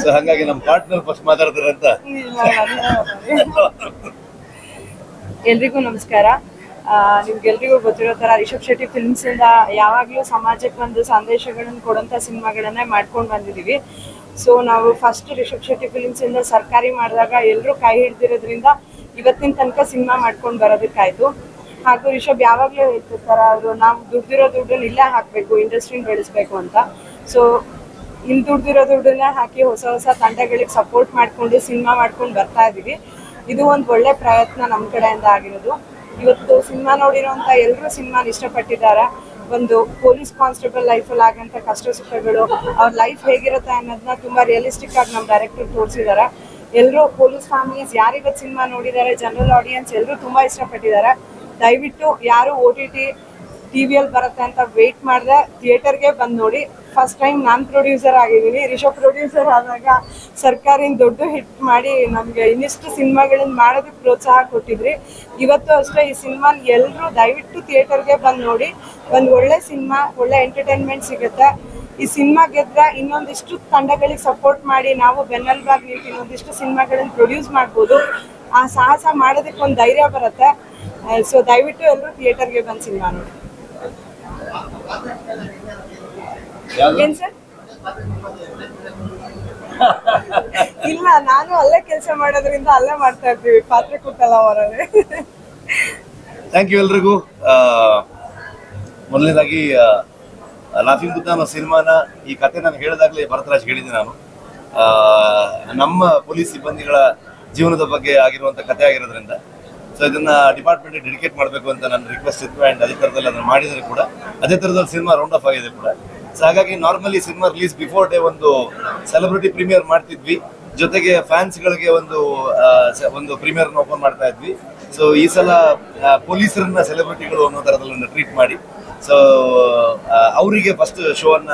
So ಹಾಗಾಗಿ ನಮ್ಮ partner first ಮಾತಾಡ್ತಾರೆ ಅಂತ? ಎಲ್ರಿಗೂ ನಮಸ್ಕಾರ. ನಿಮ್ಗೆಲ್ರಿಗೂ ಗೊತ್ತಿರೋ ತರ ರಿಷಬ್ ಶೆಟ್ಟಿ ಫಿಲ್ಮ್ಸ್ ಇಂದ ಯಾವಾಗ್ಲೂ ಸಮಾಜಕ್ಕೆ ಒಂದು ಸಂದೇಶಗಳನ್ನ ಕೊಡಂತ ಸಿನಿಮಾಗಳನ್ನೇ ಮಾಡ್ಕೊಂಡು ಬಂದಿದೀವಿ ಸೊ ನಾವು ಫಸ್ಟ್ ರಿಷಬ್ ಶೆಟ್ಟಿ ಫಿಲ್ಮ್ಸ್ ಇಂದ ಸರ್ಕಾರಿ ಮಾಡಿದಾಗ ಎಲ್ಲರೂ ಕೈ ಹಿಡ್ದಿರೋದ್ರಿಂದ ಇವತ್ತಿನ ತನಕ ಸಿನಿಮಾ ಮಾಡ್ಕೊಂಡು ಬರೋದಕ್ಕಾಯ್ತು. ಹಾಗೂ ರಿಷಬ್ ಯಾವಾಗ್ಲೂ ಹೇಳ್ತಿರ್ತಾರ ಅವರು ನಾವು ದುಡ್ಡಿರೋ ದುಡ್ಡನ್ನ ಇಲ್ಲೇ ಹಾಕ್ಬೇಕು ಇಂಡಸ್ಟ್ರಿನ ಬೆಳೆಸ್ಬೇಕು ಅಂತ. ಸೊ ಇಲ್ಲಿ ದುಡ್ದಿರೋ ದುಡ್ಡನ್ನ ಹಾಕಿ ಹೊಸ ಹೊಸ ತಂಡಗಳಿಗೆ ಸಪೋರ್ಟ್ ಮಾಡಿಕೊಂಡು ಸಿನಿಮಾ ಮಾಡ್ಕೊಂಡು ಬರ್ತಾ ಇದೀವಿ. ಇದು ಒಂದು ಒಳ್ಳೆ ಪ್ರಯತ್ನ ನಮ್ಮ ಕಡೆಯಿಂದ ಆಗಿರೋದು. ಇವತ್ತು ಸಿನಿಮಾ ನೋಡಿರೋಂಥ ಎಲ್ಲರೂ ಸಿನಿಮಾನ ಇಷ್ಟಪಟ್ಟಿದ್ದಾರೆ. ಒಂದು ಪೊಲೀಸ್ ಕಾನ್ಸ್ಟೇಬಲ್ ಲೈಫಲ್ಲಿ ಆಗಂತ ಕಷ್ಟ ಸುಖಗಳು, ಅವ್ರ ಲೈಫ್ ಹೇಗಿರುತ್ತೆ ಅನ್ನೋದನ್ನ ತುಂಬಾ ರಿಯಲಿಸ್ಟಿಕ್ ಆಗಿ ನಮ್ಮ ಡೈರೆಕ್ಟರ್ ತೋರಿಸಿದ್ದಾರೆ ಎಲ್ಲರೂ ಪೊಲೀಸ್ ಫ್ಯಾಮಿಲೀಸ್ ಯಾರಿವತ್ತು ಸಿನಿಮಾ ನೋಡಿದ್ದಾರೆ ಜನರಲ್ ಆಡಿಯನ್ಸ್ ಎಲ್ಲರೂ ತುಂಬಾ ಇಷ್ಟಪಟ್ಟಿದ್ದಾರೆ ದಯವಿಟ್ಟು ಯಾರು ಓ ಟಿ ಟಿ ಟಿವಿಯಲ್ಲಿ ಬರುತ್ತೆ ಅಂತ ವೇಟ್ ಮಾಡಿದೆ ಥಿಯೇಟರ್ಗೆ ಬಂದು ನೋಡಿ ಫಸ್ಟ್ ಟೈಮ್ ನಾನು ಪ್ರೊಡ್ಯೂಸರ್ ಆಗಿದ್ದೀನಿ. ರಿಷಬ್ ಪ್ರೊಡ್ಯೂಸರ್ ಆದಾಗ ಸರ್ಕಾರಿನ ದೊಡ್ಡ ಹಿಟ್ ಮಾಡಿ ನಮಗೆ ಇನ್ನಿಷ್ಟು ಸಿನಿಮಾಗಳನ್ನ ಮಾಡೋದಕ್ಕೆ ಪ್ರೋತ್ಸಾಹ ಕೊಟ್ಟಿದ್ರಿ. ಇವತ್ತು ಅಷ್ಟೇ ಈ ಸಿನಿಮಾ ಎಲ್ಲರೂ ದಯವಿಟ್ಟು ಥಿಯೇಟರ್ಗೆ ಬಂದು ನೋಡಿ. ಒಂದು ಒಳ್ಳೆ ಸಿನಿಮಾ, ಒಳ್ಳೆ ಎಂಟರ್ಟೈನ್ಮೆಂಟ್ ಸಿಗುತ್ತೆ. ಈ ಸಿನಿಮಾ ಗೆದ್ರೆ ಇನ್ನೊಂದಿಷ್ಟು ತಂಡಗಳಿಗೆ ಸಪೋರ್ಟ್ ಮಾಡಿ ನಾವು ಬೆನ್ನಲ್ಬಾಗಿ ನಿಂತು ಇನ್ನೊಂದಿಷ್ಟು ಸಿನಿಮಾಗಳನ್ನ ಪ್ರೊಡ್ಯೂಸ್ ಮಾಡ್ಬೋದು. ಆ ಸಾಹಸ ಮಾಡೋದಕ್ಕೆ ಒಂದು ಧೈರ್ಯ ಬರುತ್ತೆ. ಸೊ ದಯವಿಟ್ಟು ಎಲ್ಲರೂ ಥಿಯೇಟರ್ಗೆ ಬಂದು ಸಿನಿಮಾ ನೋಡಿ. ಏನ್ ಸರ್? ಇಲ್ಲ ನಾನು ಅಲ್ಲೇ ಕೆಲಸ ಮಾಡೋದ್ರಿಂದ ಅಲ್ಲೇ ಮಾಡ್ತಾ ಇರ್ತೀವಿ. ಪಾತ್ರೆ ಕೊಟ್ಟಲ್ಲ ಅವರಲ್ಲಿ ಥ್ಯಾಂಕ್ ಯು ಎಲ್ರಿಗೂ. ಮೊದಲನೇದಾಗಿ ಲಾಫಿಂಗ್ ಬುದ್ಧ ಅನ್ನೋ ಸಿನಿಮಾನ ಈ ಕತೆ ನಾನು ಹೇಳಿದಾಗಲೇ ಭರತರಾಜ್ ಹೇಳಿದ್ದೆ ನಾನು. ನಮ್ಮ ಪೊಲೀಸ್ ಸಿಬ್ಬಂದಿಗಳ ಜೀವನದ ಬಗ್ಗೆ ಆಗಿರುವಂಥ ಕತೆ ಆಗಿರೋದ್ರಿಂದ. ಸೊ ಇದನ್ನ ಡಿಪಾರ್ಟ್ಮೆಂಟ್ ಡೆಡಿಕೇಟ್ ಮಾಡಬೇಕು ಅಂತ ನನ್ನ ರಿಕ್ವೆಸ್ಟ್ ಇತ್ತು. ಆ್ಯಂಡ್ ಅದೇ ಥರದಲ್ಲಿ ಅದನ್ನು ಮಾಡಿದರೆ ಕೂಡ ಅದೇ ಥರದಲ್ಲಿ ಸಿನಿಮಾ ರೌಂಡ್ ಆಫ್ ಆಗಿದೆ ಕೂಡ. ಸೊ ಹಾಗಾಗಿ normally cinema release before day ಒಂದು ಸೆಲೆಬ್ರಿಟಿ ಪ್ರೀಮಿಯರ್ ಮಾಡ್ತಿದ್ವಿ. ಜೊತೆಗೆ ಫ್ಯಾನ್ಸ್ಗಳಿಗೆ ಒಂದು ಆ, ಒಂದು ಪ್ರೀಮಿಯರ್ ಓಪನ್ ಮಾಡ್ತಾ ಇದ್ವಿ. ಸೊ ಈ ಸಲ ಪೊಲೀಸರನ್ನ ಸೆಲೆಬ್ರಿಟಿಗಳು ಅನ್ನೋ ಥರದಲ್ಲಿ ಟ್ರೀಟ್ ಮಾಡಿ. ಸೊ ಅವರಿಗೆ ಫಸ್ಟ್ ಶೋ ಅನ್ನ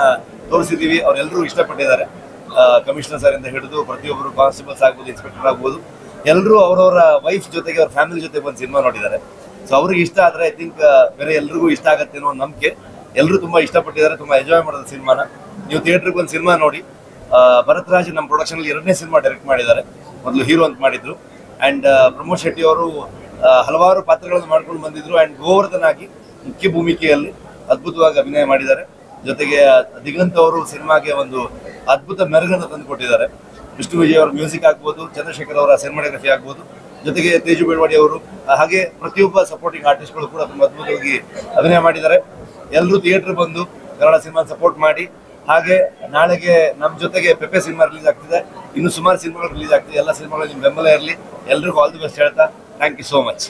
ತೋರಿಸಿದೀವಿ. ಅವರೆಲ್ಲರೂ ಇಷ್ಟಪಟ್ಟಿದ್ದಾರೆ. ಕಮಿಷನರ್ ಸರ್ ಇಂದ ಹಿಡಿದು ಪ್ರತಿಯೊಬ್ಬರು ಕಾನ್ಸ್ಟೇಬಲ್ಸ್ ಆಗ್ಬೋದು ಇನ್ಸ್ಪೆಕ್ಟರ್ ಆಗ್ಬೋದು. ಎಲ್ಲರೂ ಅವರವರ ವೈಫ್ ಜೊತೆಗೆ ಅವ್ರ ಫ್ಯಾಮಿಲಿ ಜೊತೆ ಬಂದು ಸಿನಿಮಾ ನೋಡಿದ್ದಾರೆ. ಸೊ ಅವ್ರಿಗೆ ಇಷ್ಟ ಆದ್ರೆ ಐ ಥಿಂಕ್ ಬೇರೆ ಎಲ್ರಿಗೂ ಇಷ್ಟ ಆಗತ್ತೆ ಅನ್ನೋ ನಂಬಿಕೆ. ಎಲ್ಲರೂ ತುಂಬಾ ಇಷ್ಟಪಟ್ಟಿದ್ದಾರೆ, ತುಂಬಾ ಎಂಜಾಯ್ ಮಾಡಿದ ಸಿನಿಮಾನ. ನೀವು ಥಿಯೇಟರ್ಗೆ ಒಂದು ಸಿನಿಮಾ ನೋಡಿ ಭರತ್ ರಾಜ್ ನಮ್ಮ ಪ್ರೊಡಕ್ಷನ್ ಎರಡನೇ ಸಿನಿಮಾ ಡೈರೆಕ್ಟ್ ಮಾಡಿದ್ದಾರೆ. ಮೊದಲು ಹೀರೋ ಅಂತ ಮಾಡಿದ್ರು. ಅಂಡ್ ಪ್ರಮೋದ್ ಶೆಟ್ಟಿ ಅವರು ಹಲವಾರು ಪಾತ್ರಗಳನ್ನು ಮಾಡ್ಕೊಂಡು ಬಂದಿದ್ರು. ಅಂಡ್ ಗೋವರ್ಧನ್ ಆಗಿ ಮುಖ್ಯ ಭೂಮಿಕೆಯಲ್ಲಿ ಅದ್ಭುತವಾಗಿ ಅಭಿನಯ ಮಾಡಿದ್ದಾರೆ. ಜೊತೆಗೆ ದಿಗಂತ್ ಅವರು ಸಿನಿಮಾಗೆ ಒಂದು ಅದ್ಭುತ ಮೆರುಗನ್ನು ತಂದುಕೊಟ್ಟಿದ್ದಾರೆ. ವಿಷ್ಣು ವಿಜಯ್ ಅವರ ಮ್ಯೂಸಿಕ್ ಆಗ್ಬೋದು, ಚಂದ್ರಶೇಖರ್ ಅವರ ಸಿನಿಮಾಟೋಗ್ರಫಿ ಆಗ್ಬೋದು. ಜೊತೆಗೆ ತೇಜು ಬೆಳವಾಡಿ ಅವರು ಹಾಗೆ ಪ್ರತಿಯೊಬ್ಬ ಸಪೋರ್ಟಿಂಗ್ ಆರ್ಟಿಸ್ಟ್ಗಳು ಕೂಡ ತುಂಬಾ ಅದ್ಭುತವಾಗಿ ಅಭಿನಯ ಮಾಡಿದ್ದಾರೆ. ಎಲ್ಲರೂ ಥಿಯೇಟರ್ ಬಂದು ಕನ್ನಡ ಸಿನಿಮಾ ಸಪೋರ್ಟ್ ಮಾಡಿ. ಹಾಗೆ ನಾಳೆಗೆ ನಮ್ಮ ಜೊತೆಗೆ ಪೆಪೆ ಸಿನಿಮಾ ರಿಲೀಸ್ ಆಗ್ತಿದೆ. ಇನ್ನು ಸುಮಾರು ಸಿನಿಮಾಗಳು ರಿಲೀಸ್ ಆಗ್ತಿದೆ. ಎಲ್ಲ ಸಿನಿಮಾಗಳು ನಿಮ್ಮ ಬೆಂಬಲ ಇರಲಿ. ಎಲ್ರಿಗೂ ಆಲ್ ದಿ ಬೆಸ್ಟ್ ಹೇಳ್ತಾ. Thank you so much